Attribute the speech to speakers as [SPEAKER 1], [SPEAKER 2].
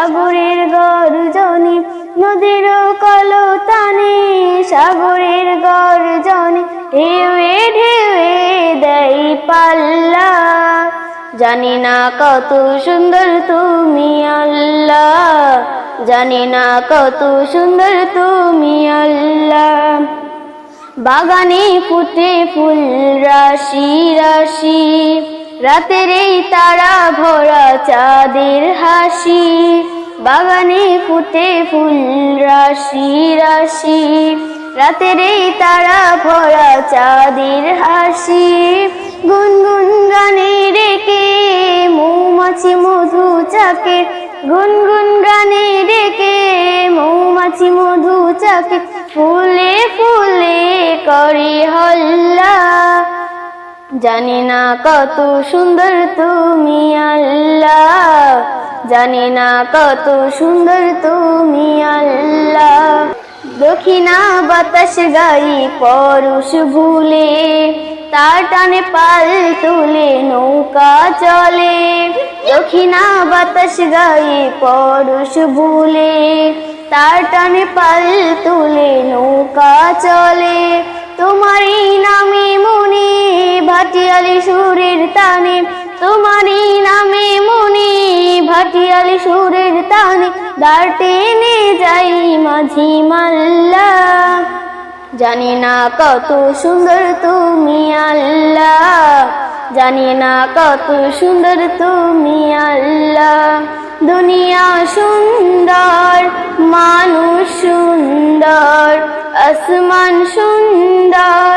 [SPEAKER 1] সাগরের গর্জনে, নদীর কলতানে, সাগরের গর্জনে ঢেউয়ে ঢেউয়ে দেয় পাল্লা। জানি না কত সুন্দর তুমি আল্লাহ, জানি না কত সুন্দর তুমি আল্লাহ। বাগানে ফুটে ফুল, রাশি রাশি। রাতের এই তারা ভরা চাঁদের হাসি, বাগানে ফুটে ফুল রাশি রাশি। রাতের এই তারা ভরা চাঁদের হাসি, গুনগুন গানে রেখে, মৌমাছি মধু চাকে। গুনগুন গানে রেখে, মৌমাছি মধু চাকে। ফুলে ফুলে করে হল্লা জানি না কত সুন্দর তুমি আল্লাহ। জানি না কত সুন্দর তুমি আল্লাহ। দক্ষিণা বাতাস গাই পরশ ভুলে, তার টানে পাল তুলে নৌকা চলে। দক্ষিণা বাতাস গাই পরশ ভুলে, তার টানে পাল তুলে নৌকা চলে। তোমারই নামে মনে টানে তোমারই নামে মনে ভাটিয়ালি সুরের টানে দাঁড় টেনে যাই মাঝি মাল্লা। জানি না কত সুন্দর তুমি আল্লাহ জানি না কত সুন্দর তুমি আল্লাহ দুনিয়া সুন্দর, মানুষ সুন্দর, আসমান সুন্দর